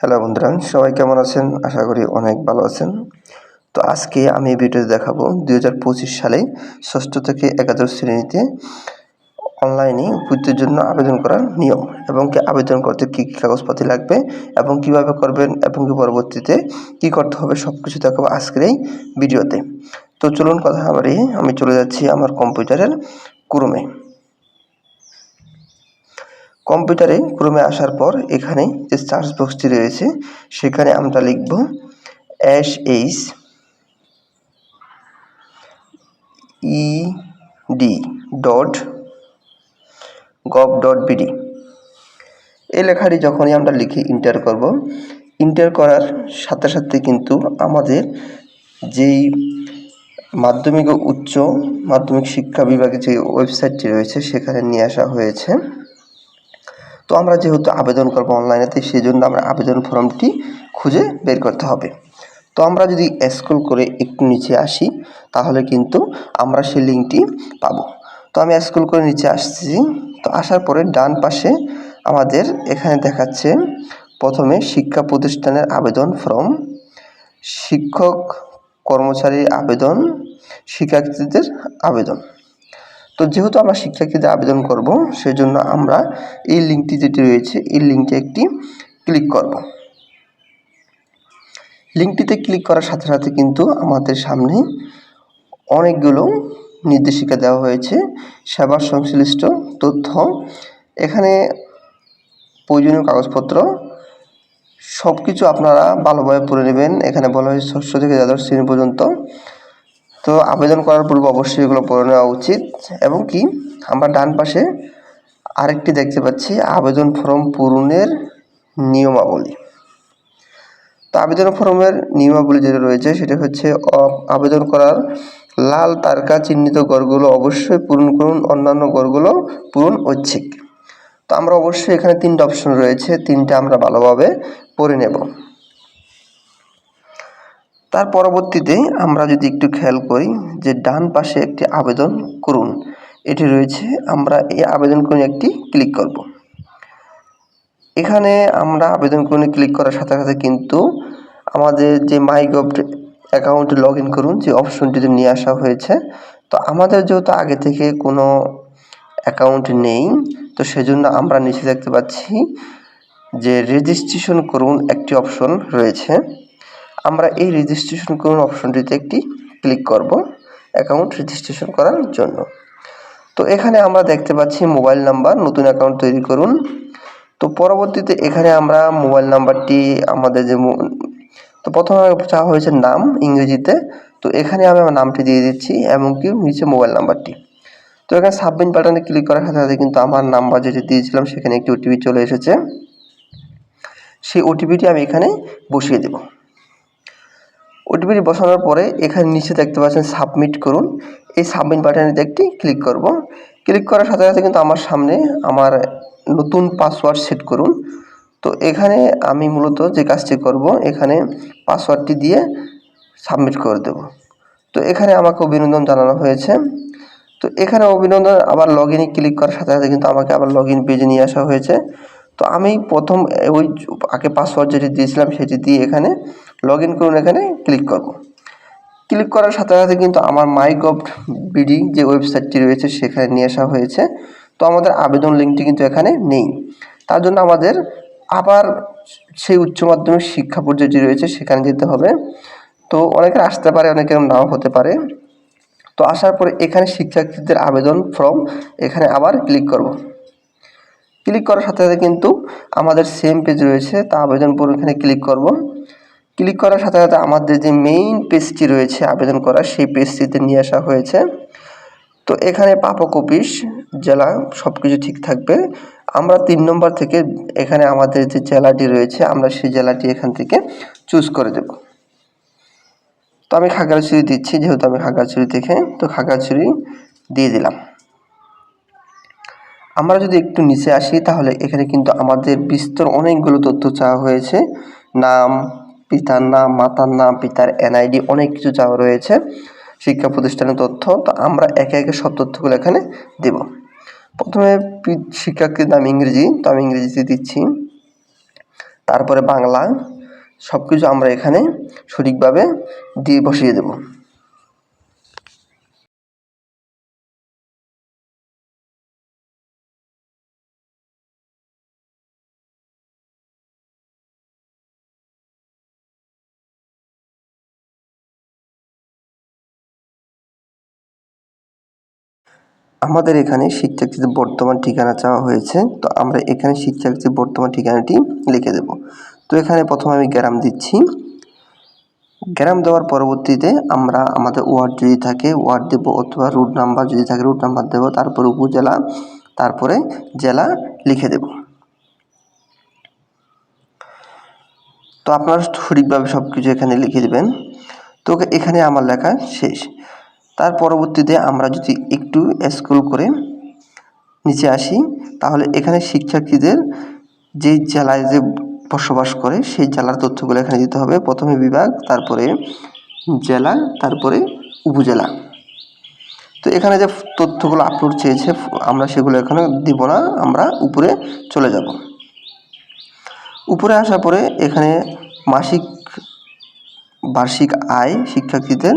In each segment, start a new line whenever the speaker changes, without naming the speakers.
Hello বন্ধুরা, সবাই কেমন আছেন? আশা করি অনেক ভালো আছেন। তো আজকে আমি ভিডিওতে দেখাবো দুই হাজার পঁচিশ সালে ষষ্ঠ থেকে একাদশ শ্রেণীতে অনলাইনে ভর্তির জন্য আবেদন করার নিয়ম এবং কি আবেদন করতে কী কী কাগজপাতি লাগবে এবং কীভাবে করবেন এবং কি পরবর্তীতে কী করতে হবে সব কিছু দেখাবো আজকের এই ভিডিওতে। তো চলুন কথা বাড়িয়ে আমি চলে যাচ্ছি আমার কম্পিউটারের ক্রমে। কম্পিউটারে ক্রমে আসার পর এখানে যে সার্চ বক্সটি রয়েছে, সেখানে আমরা লিখব S H E D dot gov dot BD এই লেখাটি যখনই আমরা লিখে ইন্টার করব ইন্টার করার সাথে সাথে কিন্তু আমাদের যেই মাধ্যমিক ও উচ্চ মাধ্যমিক শিক্ষা বিভাগে যে ওয়েবসাইটটি রয়েছে, সেখানে নিয়ে আসা হয়েছে। তো আমরা যেহেতু আবেদন করব অনলাইনেতে সেই জন্য আমরা আবেদন ফর্মটি খুঁজে বের করতে হবে। তো আমরা যদি স্ক্রল করে একটু নিচে আসি, তাহলে কিন্তু আমরা সেই লিঙ্কটি পাবো। তো আমি স্ক্রল করে নিচে আসছি। তো আসার পরে ডান পাশে আমাদের এখানে দেখাচ্ছে প্রথমে শিক্ষা প্রতিষ্ঠানের আবেদন ফর্ম, শিক্ষক কর্মচারীর আবেদন, শিক্ষার্থীদের আবেদন। তো যেহেতু আমরা শিক্ষার্থীদের আবেদন করব, সেজন্য আমরা এই লিঙ্কটি যেটি রয়েছে, এই লিঙ্কে একটি ক্লিক করব। লিঙ্কটিতে ক্লিক করার সাথে সাথে কিন্তু আমাদের সামনে অনেকগুলো নির্দেশিকা দেওয়া হয়েছে সেবার সংশ্লিষ্ট তথ্য। এখানে প্রয়োজনীয় কাগজপত্র সব কিছু আপনারা ভালোভাবে পড়ে নেবেন। এখানে বলা হয়েছে ষষ্ঠ থেকে দ্বাদশ শ্রেণি পর্যন্ত। তো আবেদন করার পূর্বে অবশ্যই এগুলো পড়ে নেওয়া উচিত। এবং কি, আমরা ডান পাশে আরেকটি দেখতে পাচ্ছি, আবেদন ফর্ম পূরণের নিয়মাবলী। তো আবেদন ফর্মের নিয়মাবলী যেটা রয়েছে, সেটা হচ্ছে আবেদন করার লাল তারকা চিহ্নিত গড়গুলো অবশ্যই পূরণ করুন, অন্যান্য গড়গুলো পূরণ ঐচ্ছিক। তো আমরা অবশ্যই এখানে তিনটা অপশন রয়েছে, তিনটা আমরা ভালোভাবে পড়ে নেব। তার পরবর্তীতে আমরা যদি একটু খেয়াল করি যে ডান পাশে একটি আবেদন করুন, এটি রয়েছে, আমরা এই আবেদন করুন একটি ক্লিক করব। এখানে আমরা আবেদন করুন ক্লিক করার সাথে সাথে কিন্তু আমাদের যে মাই গভ অ্যাকাউন্টে লগ ইন করুন, যে অপশনটিতে নিয়ে আসা হয়েছে, তো আমাদের যেহেতু আগে থেকে কোনো অ্যাকাউন্ট নেই, তো সেজন্য আমরা নিচে দেখতে পাচ্ছি যে রেজিস্ট্রেশন করুন একটি অপশন রয়েছে। আমরা এই রেজিস্ট্রেশন করুন অপশনটিতে একটি ক্লিক করব অ্যাকাউন্ট রেজিস্ট্রেশন করার জন্য। তো এখানে আমরা দেখতে পাচ্ছি মোবাইল নাম্বার নতুন অ্যাকাউন্ট তৈরি করুন। তো পরবর্তীতে এখানে আমরা মোবাইল নাম্বারটি আমাদের যে তো প্রথমে চাওয়া হয়েছে নাম ইংরেজিতে। তো এখানে আমি আমার নামটি দিয়ে দিচ্ছি এমনকি নিচে মোবাইল নাম্বারটি তো এখানে সাবমিট বাটনে ক্লিক করার সাথে সাথে কিন্তু আমার নাম্বার যেটি দিয়েছিলাম সেখানে একটি ওটিপি চলে এসেছে। সেই ওটিপিটি আমি এখানে বসিয়ে দেব। ওটিপিটি বসানোর পরে এখানে নিচে দেখতে পাচ্ছেন সাবমিট করুন। এই সাবমিট বাটনটিতে একটি ক্লিক করব। ক্লিক করার সাথে সাথে কিন্তু আমার সামনে আমার নতুন পাসওয়ার্ড সেট করুন। তো এখানে আমি মূলত যে কাজটি করব, এখানে পাসওয়ার্ডটি দিয়ে সাবমিট করে দেব। তো এখানে আমাকে অভিনন্দন জানানো হয়েছে। তো এখানে অভিনন্দন, আবার লগ ইনে ক্লিক করার সাথে সাথে কিন্তু আমাকে আবার লগ ইন পেজে নিয়ে আসা হয়েছে। তো আমি প্রথম ওই আগে পাসওয়ার্ড যেটি দিয়েছিলাম সেটি দিয়ে এখানে লগ ইন করুন এখানে ক্লিক করব। ক্লিক করার সাথে সাথে কিন্তু আমার মাই গভ বিডি যে ওয়েবসাইটটি রয়েছে সেখানে নিয়ে আসা হয়েছে। তো আমাদের আবেদন লিঙ্কটি কিন্তু এখানে নেই। তার জন্য আমাদের আবার সেই উচ্চ মাধ্যমিক শিক্ষা পর্যায়ে রয়েছে সেখানে যেতে হবে। তো অনেকের আসতে পারে, অনেকের নাও হতে পারে। তো আসার পরে এখানে শিক্ষার্থীদের আবেদন ফর্ম এখানে আবার ক্লিক করব। ক্লিক করার সাথে সাথে কিন্তু আমাদের সেম পেজ রয়েছে, তা আবেদন পর এখানে ক্লিক করব। ক্লিক করার সাথে সাথে আমাদের যে মেইন পেজটি রয়েছে, আবেদন করার, সেই পেজটিতে নিয়ে আসা হয়েছে। তো এখানে পাপক অফিস জেলা সব কিছু ঠিক থাকবে। আমরা তিন নম্বর থেকে এখানে আমাদের যে জেলাটি রয়েছে, আমরা সেই জেলাটি এখান থেকে চুজ করে দেব। তো আমি খাগড়াছড়ি দিচ্ছি, যেহেতু আমি খাগড়াছড়ি থেকে, তো খাগড়াছড়ি দিয়ে দিলাম। আমরা যদি একটু নিচে আসি, তাহলে এখানে কিন্তু আমাদের বিস্তর অনেকগুলো তথ্য চাওয়া হয়েছে। নাম পিতার নাম, মাতার নাম, পিতার এনআইডি অনেক কিছু চাওয়া রয়েছে শিক্ষা প্রতিষ্ঠানের তথ্য। তো আমরা একে একে সব তথ্যগুলো এখানে দেব। প্রথমে শিক্ষার্থীর নাম ইংরেজি। তো আমি ইংরেজিতে দিচ্ছি। তারপরে বাংলা। সব কিছু আমরা এখানে সঠিকভাবে দিয়ে বসিয়ে দেব। আমাদের এখানে শিক্ষার্থীদের বর্তমান ঠিকানা চাওয়া হয়েছে, তো আমরা এখানে শিক্ষার্থীর বর্তমান ঠিকানাটি লিখে দেব। তো এখানে প্রথমে আমি গ্রাম দিচ্ছি। গ্রাম দেওয়ার পরবর্তীতে আমরা আমাদের ওয়ার্ড যদি থাকে, ওয়ার্ড দেব অথবা রুট নাম্বার যদি থাকে, রুট নাম্বার দেব, তারপরে উপজেলা, তারপরে জেলা লিখে দেব। তো আপনারা সঠিকভাবে সব কিছু এখানে লিখে দেবেন। তো এখানে আমার লেখা শেষ। তার পরবর্তীতে আমরা যদি একটু স্ক্রল করে নিচে আসি, তাহলে এখানে শিক্ষার্থীদের যে জেলায় যে বসবাস করে, সেই জেলার তথ্যগুলো এখানে দিতে হবে। প্রথমে বিভাগ, তারপরে জেলা, তারপরে উপজেলা। তো এখানে যে তথ্যগুলো আপলোড চেয়েছে, আমরা সেগুলো এখানে দিব না, আমরা উপরে চলে যাব। উপরে আসার পরে এখানে মাসিক বার্ষিক আয় শিক্ষার্থীদের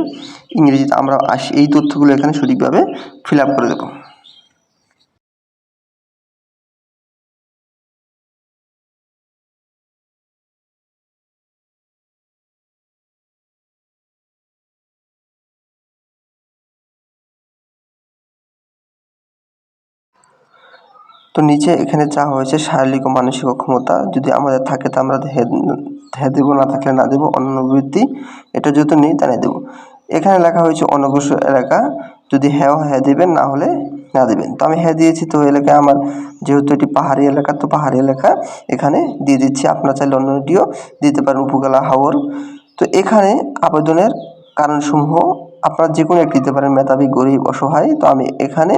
ইংরেজিতে আমরা এই তথ্যগুলো এখানে সঠিকভাবে ফিল করে দেবো। তো নিচে এখানে চাওয়া হয়েছে শারীরিক ও মানসিক অক্ষমতা যদি আমাদের থাকে, তা আমরা হ্যাঁ দেবো না থাকলে না দেবো অন্য বৃত্তি এটা যেহেতু নেই, তাই দেবো। এখানে লেখা হয়েছে অনগ্রসর এলাকা, যদি হ্যাঁ হ্যাঁ দেবেন, না হলে না দেবেন। তো আমি হ্যাঁ দিয়েছি, তো এলাকায় আমার যেহেতু এটি পাহাড়ি এলাকা, তো পাহাড়ি এলাকা এখানে দিয়ে দিচ্ছি। আপনার চাইলে অন্যটিও দিতে পারেন, উপকূলা হাওর। তো এখানে আবেদনের কারণসমূহ আপনারা যে কোনো একটি দিতে পারেন, মেধাবী, গরিব, অসহায়। তো আমি এখানে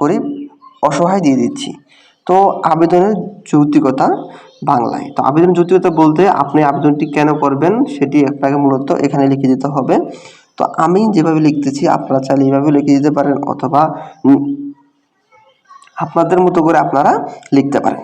গরিব, অসহায় দিয়ে দিচ্ছি। তো আবেদনের যৌক্তিকতা বাংলায়। তো আবেদন যৌক্তিকতা বলতে আপনি আবেদনটি কেন করবেন সেটি আপনাকে মূলত এখানে লিখে দিতে হবে। তো আমি যেভাবে লিখতেছি, আপনারা চাইলে এইভাবে লিখে দিতে পারেন অথবা আপনাদের মতো করে আপনারা লিখতে পারেন।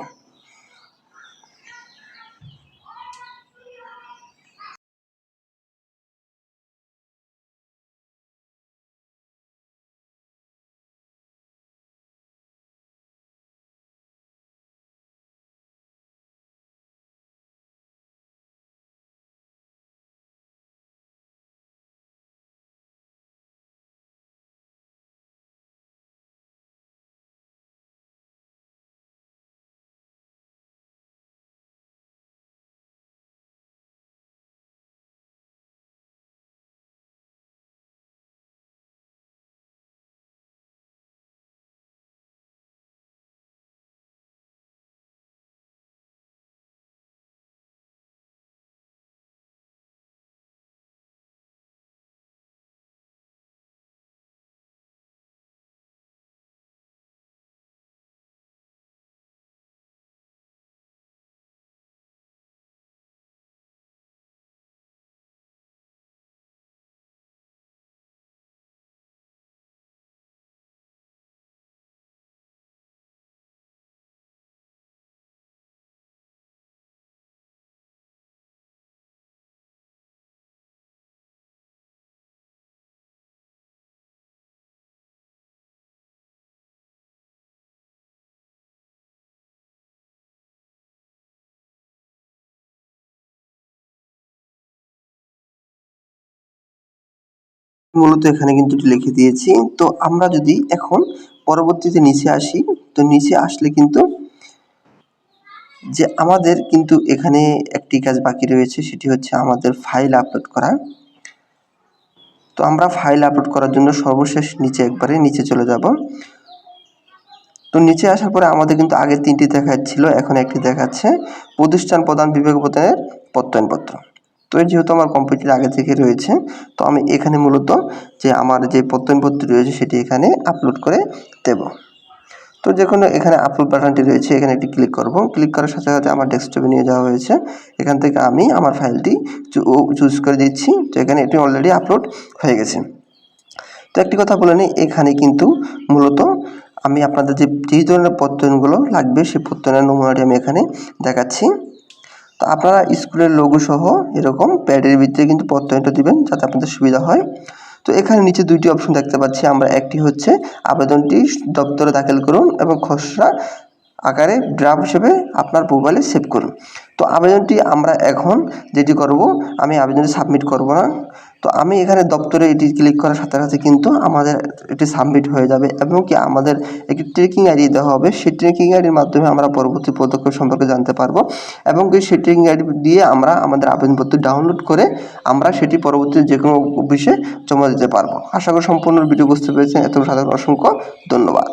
মূলত এখানে কিন্তু লিখে দিয়েছি। তো আমরা যদি এখন পরবর্তীতে নিচে আসি, তো নিচে আসলে কিন্তু যে আমাদের কিন্তু এখানে একটি কাজ বাকি রয়েছে, সেটি হচ্ছে আমাদের ফাইল আপলোড করা। তো আমরা ফাইল আপলোড করার জন্য সর্বশেষ নিচে একবারে নিচে চলে যাব। তো নিচে আসার পরে আমাদের কিন্তু আগে তিনটি দেখাচ্ছিল, এখন একটি দেখাচ্ছে। প্রতিষ্ঠান প্রধান বিভাগ প্রদানের প্রত্যয়নপত্র। তো যেহেতু আমার কম্পিউটার আগে থেকে রয়েছে, তো আমি এখানে মূলত যে আমার যে প্রত্যয়নপত্র রয়েছে সেটি এখানে আপলোড করে দেব। তো যে কোনো এখানে আপলোড বাটনটি রয়েছে, এখানে একটি ক্লিক করব। ক্লিক করার সাথে সাথে আমার ডেস্কটপে নিয়ে যাওয়া হয়েছে। এখান থেকে আমি আমার ফাইলটি চুজ করে দিচ্ছি। তো এখানে এটি অলরেডি আপলোড হয়ে গেছে। তো একটি কথা বলে নিই, এখানে কিন্তু মূলত আমি আপনাদের যে যেই ধরনের প্রত্যয়নগুলো লাগবে সেই প্রত্যয়নের নমুনাটি আমি এখানে দেখাচ্ছি। তো আপনারা স্কুলের লোগো সহ এরকম প্যাডের ভিতরে কিন্তু প্রত্যয়নটা দিবেন যাতে আপনাদের সুবিধা হয়। তো এখানে নিচে দুইটি অপশন দেখতে পাচ্ছি। আমরা একটি হচ্ছে আবেদনটি দপ্তরে দাখিল করুন এবং খসড়া আকারে ড্রাফট হিসেবে আপনার মোবাইলে সেভ করুন। তো আবেদনটি আমরা এখন যেটি করব, আমি আবেদনটি সাবমিট করব না। তো আমি এখানে দপ্তরে এটি ক্লিক করার সাথে সাথে কিন্তু আমাদের এটি সাবমিট হয়ে যাবে এবং কি আমাদের একটি ট্রেকিং আইডি দেওয়া হবে। সেই ট্রেকিং আইডির মাধ্যমে আমরা পরবর্তী পদক্ষেপ সম্পর্কে জানতে পারব এবং কি সেই ট্রেকিং আইডি দিয়ে আমরা আমাদের আবেদনপত্র ডাউনলোড করে আমরা সেটি পরবর্তী যে কোনো অফিসে জমা দিতে পারব। আশা করি সম্পূর্ণ ভিডিও বুঝতে পেরেছেন। এত সাধারণ অসংখ্য ধন্যবাদ।